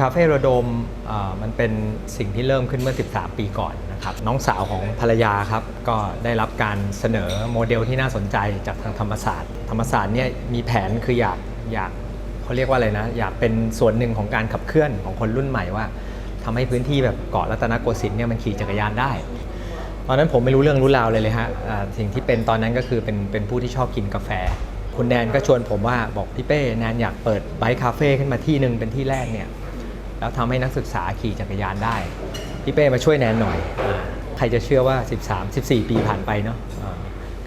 คาเฟ่รโดมมันเป็นสิ่งที่เริ่มขึ้นเมื่อ 13 ปีก่อนนะครับน้องสาวของภรรยาครับก็ได้รับการเสนอโมเดลที่น่าสนใจจากทางธรรมศาสตร์ ธรรมศาสตร์เนี่ยมีแผนคืออยากอยากเขาเรียกว่าอะไรนะ อยากเป็นส่วนหนึ่งของการขับเคลื่อนของคนรุ่นใหม่ว่าทำให้พื้นที่แบบเกาะรัตนโกสินทร์เนี่ยมันขี่จักรยานได้ตอนนั้นผมไม่รู้เรื่องรู้ราวเลยเลยฮะสิ่งที่เป็นตอนนั้นก็คือเป็นเป็นผู้ที่ชอบกินกาแฟคุณแนนก็ชวนผมว่าบอกพี่เป้แนนอยากเปิดไบค์คาเฟ่ขึ้นมาที่หนึ่งเป็นที่แรกเนี่ย แล้วทำให้นักศึกษาขี่จักรยานได้ พี่เป้มาช่วยแนนหน่อย ใครจะเชื่อว่า 13 14 ปีผ่านไปเนาะ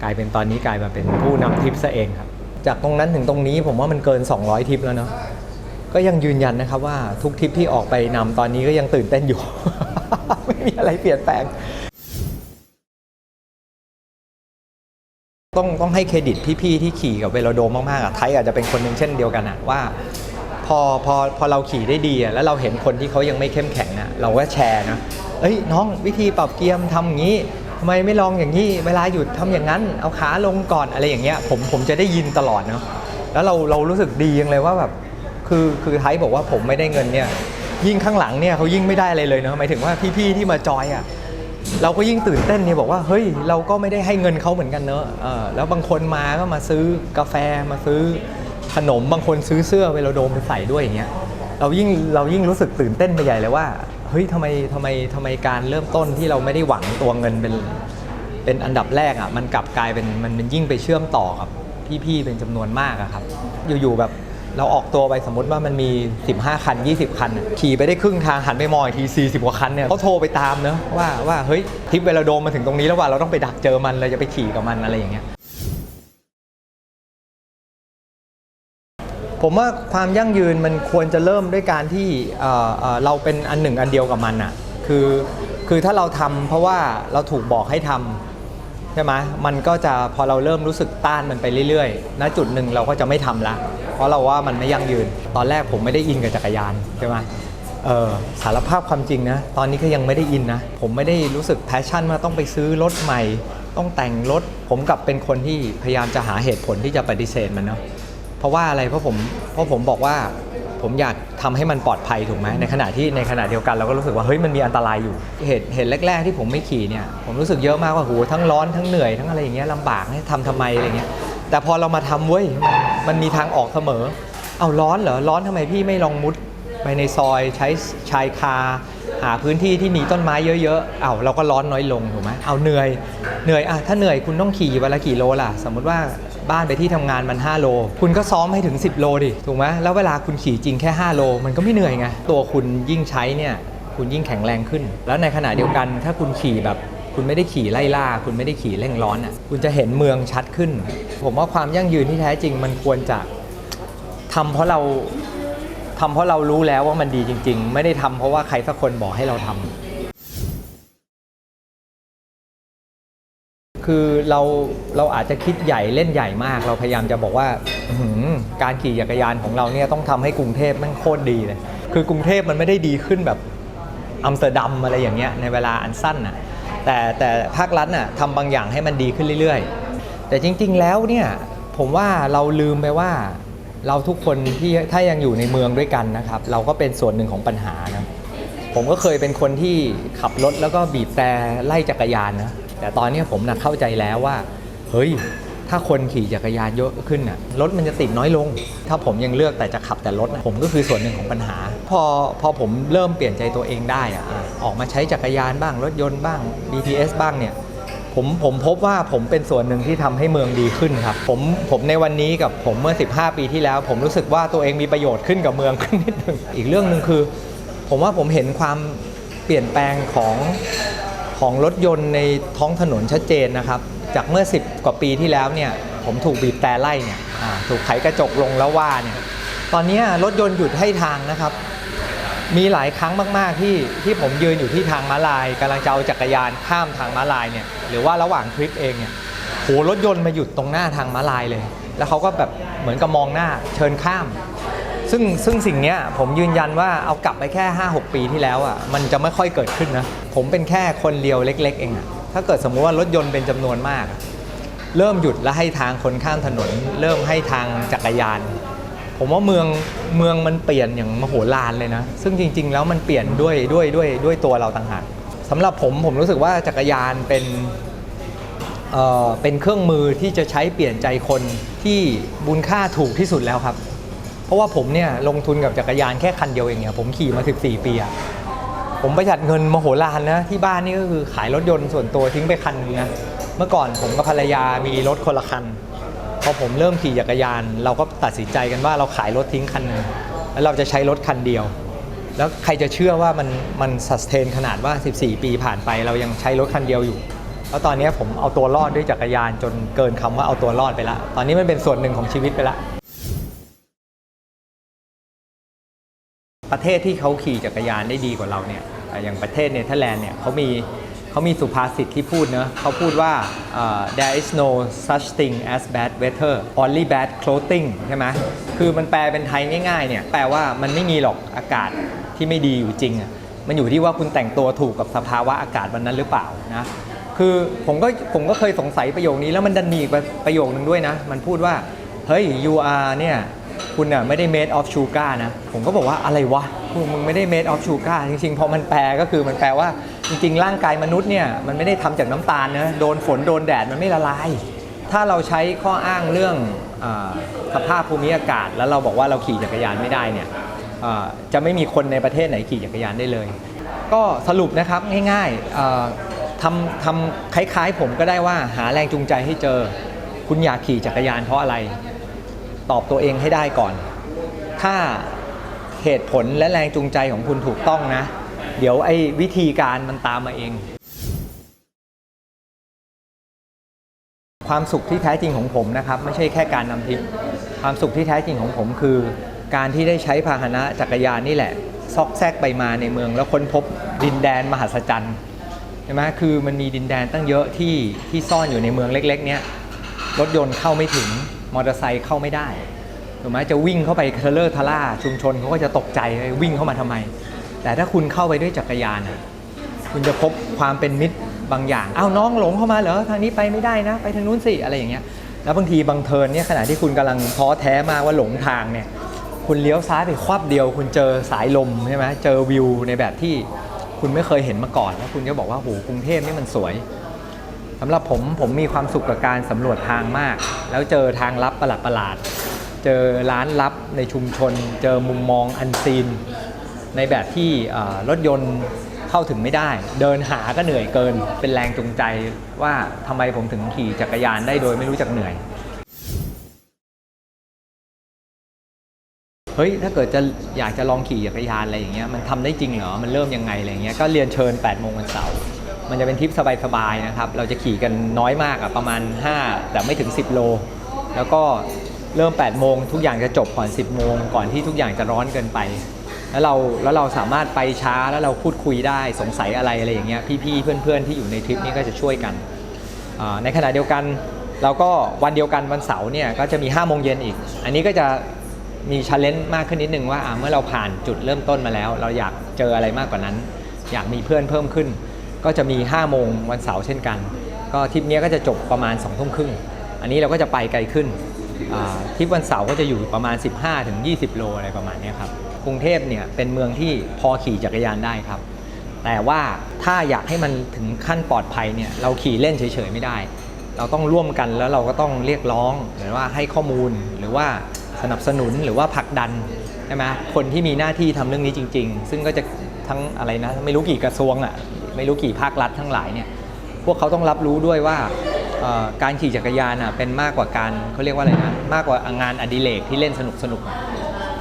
กลายเป็นตอนนี้กลายมาเป็นผู้นำทริปซะเองครับ จากตรงนั้นถึงตรงนี้ผมว่ามันเกิน 200 ทิปแล้วเนาะก็ยังยืนยันนะครับว่าทุกทิปที่ออกไปนำตอนนี้ก็ยังตื่นเต้นอยู่ ไม่มีอะไรเปลี่ยนแปลงต้องต้องให้เครดิตพี่ๆที่ขี่กับเวโลโดมมากๆอะไทยอาจจะเป็นคนหนึ่งเช่นเดียวกันอะว่า พอพอพอเราขี่ได้ดีแล้วเราเห็นคนที่เขายังไม่เข้มแข็งอะเราก็แชร์นะเอ้ยน้องวิธีปรับเกียร์มทำอย่างนี้ทำไมไม่ลองอย่างนี้ เวลาหยุดทำอย่างนั้น เอาขาลงก่อนอะไรอย่างเงี้ยผมผมจะได้ยินตลอดเนาะแล้วเราเรารู้สึกดียังเลยว่าแบบคือคือไทยบอกว่าผมไม่ได้เงินเนี่ยยิ่งข้างหลังเนี่ยเขายิ่งไม่ได้อะไรเลยเนาะหมายถึงว่าพี่ๆที่มาจอยอะเราก็ยิ่งตื่นเต้นเนี่ยบอกว่าเฮ้ยเราก็ไม่ได้ให้เงินเขาเหมือนกันเนอะเออแล้วบางคนมาก็มาซื้อกาแฟมาซื้อ ขนมบางคนซื้อเสื้อเวลาโดมไปใส่ด้วยอย่างเงี้ยเรายิ่งเรายิ่งรู้สึกตื่นเต้นไปใหญ่เลยว่าเฮ้ยทำไมทำไมทำไมการเริ่มต้นที่เราไม่ได้หวังตัวเงินเป็นเป็นอันดับแรกอะมันกลับกลายเป็นมันมันยิ่งไปเชื่อมต่อกับพี่ๆเป็นจำนวนมากอะครับ อยู่ๆแบบเราออกตัวไปสมมติว่ามันมี 15 คัน 20 คัน ขี่ไปได้ครึ่งทางหันไปมองอีกที 40 กว่าคันเนี่ยเขาโทรไปตามเนอะว่าว่าเฮ้ยทริปเวลาโดมมาถึงตรงนี้แล้วว่าเราต้องไปดักเจอมันเราจะไปขี่กับมันอะไรอย่างเงี้ย ผมว่าความยั่งยืนมันควรจะเริ่มด้วยการที่เเเราเป็นอันหนึ่งอันเดียวกับมันอะคือคือถ้าเราทำเพราะว่าเราถูกบอกให้ทำใช่ไหมมันก็จะพอเราเริ่มรู้สึกต้านมันไปเรื่อยๆณจุดหนึ่งเราก็จะไม่ทำละ เพราะเราว่ามันไม่ยั่งยืน ตอนแรกผมไม่ได้อินกับจักรยานใช่ไหมเออสารภาพความจริงนะตอนนี้ก็ยังไม่ได้อินนะ ผมไม่ได้รู้สึกแพชชั่นว่าต้องไปซื้อรถใหม่ ต้องแต่งรถ ผมกลับเป็นคนที่พยายามจะหาเหตุผลที่จะปฏิเสธมันเนาะ ราะว่าอะไรเพราะผมเพราะผมบอกว่าผมอยากทำให้มันปลอดภัยถูกไหมในขณะที่ในขณะเดียวกันเราก็รู้สึกว่าเฮ้ยมันมีอันตรายอยู่เหตุเหตุแรก ๆ ที่ผมไม่ขี่เนี่ยผมรู้สึกเยอะมากว่าโหทั้งร้อนทั้งเหนื่อยทั้งอะไรอย่างเงี้ยลำบากให้ทำทำไมอะไรเงี้ยแต่พอเรามาทำเว้ยมันมันมีทางออกเสมอ เอาร้อนเหรอร้อนทำไมพี่ไม่ลองมุดไปในซอยใช้ชายคา หาพื้นที่ที่มีต้นไม้เยอะๆ เอาเราก็ร้อนน้อยลงถูกไหมเอาเหนื่อยเหนื่อยอะถ้าเหนื่อยคุณต้องขี่วันละกี่โลล่ะ สมมติว่า บ้านไปที่ทำงานมัน 5 โล คุณก็ซ้อมให้ถึง 10 โลดิ ถูกไหมแล้วเวลาคุณขี่จริงแค่ 5 โล มันก็ไม่เหนื่อยไง ตัวคุณยิ่งใช้เนี่ย คุณยิ่งแข็งแรงขึ้น แล้วในขณะเดียวกันถ้าคุณขี่แบบคุณไม่ได้ขี่ไล่ล่า คุณไม่ได้ขี่เร่งร้อนอะ คุณจะเห็นเมืองชัดขึ้น ผมว่าความยั่งยืนที่แท้จริงมันควรจะทำเพราะเราทำเพราะเรารู้แล้วว่ามันดีจริง ๆ ไม่ได้ทำเพราะว่าใครสักคนบอกให้เราทำ คือเราเราอาจจะคิดใหญ่เล่นใหญ่มาก เราพยายามจะบอกว่าอื้อหือการขี่จักรยานของเราเนี่ยต้องทำให้กรุงเทพแมันโคตรดีเลย คือกรุงเทพมันไม่ได้ดีขึ้นแบบอัมสเตอร์ดัมอะไรอย่างเงี้ยในเวลาอันสั้นน่ะแต่แต่ภาครัฐน่ะทำบางอย่างให้มันดีขึ้นเรื่อยๆ แต่จริงๆแล้วเนี่ยผมว่าเราลืมไปว่าเราทุกคนที่ถ้ายังอยู่ในเมืองด้วยกันนะครับ เราก็เป็นส่วนหนึ่งของปัญหานะ ผมก็เคยเป็นคนที่ขับรถแล้วก็บีบแต่ไล่จักรยานนะ แต่ตอนนี้ผมนะเข้าใจแล้วว่า เฮ้ย ถ้าคนขี่จักรยานเยอะขึ้นน่ะรถมันจะติดน้อยลง ถ้าผมยังเลือกแต่จะขับแต่รถนะผมก็คือส่วนหนึ่งของปัญหา พอพอผมเริ่มเปลี่ยนใจตัวเองได้อะอะออกมาใช้จักรยานบ้างรถยนต์บ้าง BTS บ้างเนี่ยผมผมพบว่าผมเป็นส่วนหนึ่งที่ทำให้เมืองดีขึ้นครับ ผมผมในวันนี้กับผมเมื่อ 15 ปีที่แล้ว ผมรู้สึกว่าตัวเองมีประโยชน์ขึ้นกับเมืองขึ้นนิดนึงอีกเรื่องหนึ่งคือ ผมว่าผมเห็นความเปลี่ยนแปลงของ ของรถยนต์ในท้องถนนชัดเจนนะครับ จากเมื่อ 10 กว่าปีที่แล้วเนี่ยผมถูกบีบแต่ไล่เนี่ยถูกไขกระจกลงแล้วว่าเนี่ยตอนนี้รถยนต์หยุดให้ทางนะครับ มีหลายครั้งมาก ๆ ที่ที่ผมยืนอยู่ที่ทางม้าลายกำลังจะเอาจักรยานข้ามทางม้าลายเนี่ยหรือว่าระหว่างทริปเองเนี่ยโหรถยนต์มาหยุดตรงหน้าทางม้าลายเลย แล้วเขาก็แบบเหมือนกับมองหน้าเชิญข้าม ซึ่งซึ่งสิ่งเนี้ยผมยืนยันว่าเอากลับไปแค่ 5-6 ปีที่แล้วอะมันจะไม่ค่อยเกิดขึ้นนะ ผมเป็นแค่คนเดียวเล็ก ๆ เองอะถ้าเกิดสมมุติว่ารถยนต์เป็นจำนวนมาก เริ่มหยุดและให้ทางคนข้ามถนน เริ่มให้ทางจักรยาน ผมว่าเมืองเมืองมันเปลี่ยนอย่างมโหฬารเลยนะ ซึ่งจริง ๆ แล้วมันเปลี่ยนด้วยด้วยด้วยด้วยตัวเราต่างหากสำหรับผมผมรู้สึกว่าจักรยานเป็นเอ่อเป็นเครื่องมือที่จะใช้เปลี่ยนใจคนที่บุญค่าถูกที่สุดแล้วครับ เพราะว่าผมเนี่ยลงทุนกับจักรยานแค่คันเดียวเองเนี่ยผมขี่มา 14 ปีอะผมประหยัดเงินมโหฬารนะที่บ้านนี่ก็คือขายรถยนต์ส่วนตัวทิ้งไปคันหนึงนะเมื่อก่อนผมกับภรรยามีรถคนละคันพอผมเริ่มขี่จักรยาน เราก็ตัดสินใจกันว่าเราขายรถทิ้งคันหนึงแล้วเราจะใช้รถคันเดียว แล้วใครจะเชื่อว่ามันมันสัสเทนขนาดว่า 14 ปีผ่านไปเรายังใช้รถคันเดียวอยู่แล้วตอนนี้ผมเอาตัวรอดด้วยจักรยานจนเกินคำว่าเอาตัวรอดไปละ ตอนนี้มันเป็นส่วนหนึ่งของชีวิตไปละ ประเทศที่เขาขี่จักรยานได้ดีกว่าเราเนี่ยอย่างประเทศเนเธอร์แลนด์เนี่ยเขามีเขามีสุภาษิตที่พูดเนะเขาพูดว่า there is no such thing as bad weather only bad clothing ใช่ไหมคือมันแปลเป็นไทยง่ายๆเนี่ยแปลว่ามันไม่มีหรอกอากาศที่ไม่ดีอยู่จริง มันอยู่ที่ว่าคุณแต่งตัวถูกกับสภาวะอากาศวันนั้นหรือเปล่านะคือผมก็ผมก็เคยสงสัยประโยคนี้แล้วมันดันมีประโยคนึงด้วยนะ มันพูดว่า เฮ้ย you are เนี่ยคุณน่ะไม่ได้ made of sugar นะ ผมก็บอกว่าอะไรวะคุณมึงไม่ได้ made of sugar จริงๆ พอมันแปลก็คือมันแปลว่าจริง ๆ ร่างกายมนุษย์เนี่ยมันไม่ได้ทำจากน้ำตาลนะโดนฝนโดนแดดมันไม่ละลาย ถ้าเราใช้ข้ออ้างเรื่องอสภาพภูมิอากาศ แล้วเราบอกว่าเราขี่จักรยานไม่ได้เนี่ยจะไม่มีคนในประเทศไหนขี่จักรยานได้เลย ก็สรุปนะครับง่ายๆทำทำคล้ายๆ ผมก็ได้ว่าหาแรงจูงใจให้เจอ คุณอยากขี่จักรยานเพราะอะไร ตอบตัวเองให้ได้ก่อน ถ้าเหตุผลและแรงจูงใจของคุณถูกต้องนะ เดี๋ยวไอ้วิธีการมันตามมาเอง ความสุขที่แท้จริงของผมนะครับ ไม่ใช่แค่การนำทริปความสุขที่แท้จริงของผมคือ การที่ได้ใช้พาหนะจักรยานนี่แหละ ซอกแซกไปมาในเมือง แล้วค้นพบดินแดนมหัศจรรย์ใช่ไหมคือมันมีดินแดนตั้งเยอะที่ที่ซ่อนอยู่ในเมืองเล็ก ๆ เนี้ยรถยนต์เข้าไม่ถึง มอเตอร์ไซค์เข้าไม่ได้ถูกไหมจะวิ่งเข้าไปเทเลอร์ทล่าชุมชนเขาก็จะตกใจวิ่งเข้ามาทำไม แต่ถ้าคุณเข้าไปด้วยจักรยานคุณจะพบความเป็นมิตรบางอย่างอ้าวน้องหลงเข้ามาเหรอทางนี้ไปไม่ได้นะ ไปทางนู้นสิอะไรอย่างเงี้ยแล้วบางทีบางเทิร์นเนี่ยขณะที่คุณกำลังท้อแท้มากว่าหลงทางเนี่ยคุณเลี้ยวซ้ายไปควับเดียว คุณเจอสายลมใช่ไหมเจอวิวในแบบที่คุณไม่เคยเห็นมาก่อนแล้วคุณก็บอกว่าโหกรุงเทพนี่มันสวย สำหรับผมผมมีความสุขกับการสำรวจทางมาก แล้วเจอทางลับประหลาดประหลาดๆเจอร้านลับในชุมชน เจอมุมมองอันซีน ในแบบที่รถยนต์เข้าถึงไม่ได้ เดินหาก็เหนื่อยเกิน เป็นแรงจูงใจว่าทำไมผมถึงขี่จักรยานได้โดยไม่รู้จักเหนื่อยเฮ้ย ถ้าเกิดจะอยากจะลองขี่จักรยานอะไรอย่างเงี้ย มันทำได้จริงเหรอ มันเริ่มยังไงอะไรเงี้ย ก็เรียนเชิญ8โมงวันเสาร์ มันจะเป็นทริปสบายๆนะครับ เราจะขี่กันน้อยมากอะประมาณ 5 แต่ไม่ถึง 10 โล แล้วก็เริ่ม 8 โมง ทุกอย่างจะจบก่อน 10 โมง ก่อนที่ทุกอย่างจะร้อนเกินไป แล้วเราแล้วเราสามารถไปช้าแล้วเราพูดคุยได้สงสัยอะไรอะไรอย่างเงี้ยพี่ๆเพื่อนๆที่อยู่ในทริปนี้ก็จะช่วยกัน ในขณะเดียวกันเราก็วันเดียวกันวันเสาร์เนี่ยก็จะมี5โมงเย็นอีก อันนี้ก็จะมีช l เลน g e มากขึ้นนิดนึงว่าเมื่อเราผ่านจุดเริ่มต้นมาแล้ว เราอยากเจออะไรมากกว่านั้น อยากมีเพื่อนเพิ่มขึ้น ก็จะมี 5 โมงวันเสาร์เช่นกัน ก็ทริปนี้ก็จะจบประมาณ2ทุ่มครึ่ง อันนี้เราก็จะไปไกลขึ้นทริปวันเสาร์ก็จะอยู่ประมาณ 15ถึง20 โลอะไรประมาณนี้ครับ กรุงเทพเนี่ยเป็นเมืองที่พอขี่จักรยานได้ครับ แต่ว่าถ้าอยากให้มันถึงขั้นปลอดภัยเนี่ยเราขี่เล่นเฉยๆไม่ได้ เราต้องร่วมกันแล้วเราก็ต้องเรียกร้องหรือว่าให้ข้อมูลหรือว่าสนับสนุนหรือว่าผลักดันใช่ไหมคนที่มีหน้าที่ทำเรื่องนี้จริง ๆ ซึ่งก็จะทั้งอะไรนะไม่รู้กี่กระทรวงอะ ไม่รู้กี่ภาครัฐทั้งหลายเนี่ยพวกเขาต้องรับรู้ด้วยว่าการขี่จักรยานอะเป็นมากกว่าการเขาเรียกว่าอะไรนะมากกว่างานอดิเรกที่เล่นสนุกสนุก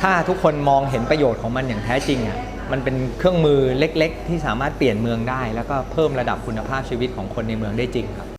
ถ้าทุกคนมองเห็นประโยชน์ของมันอย่างแท้จริงอะมันเป็นเครื่องมือเล็ก ๆ ที่สามารถเปลี่ยนเมืองได้ แล้วก็เพิ่มระดับคุณภาพชีวิตของคนในเมืองได้จริงครับ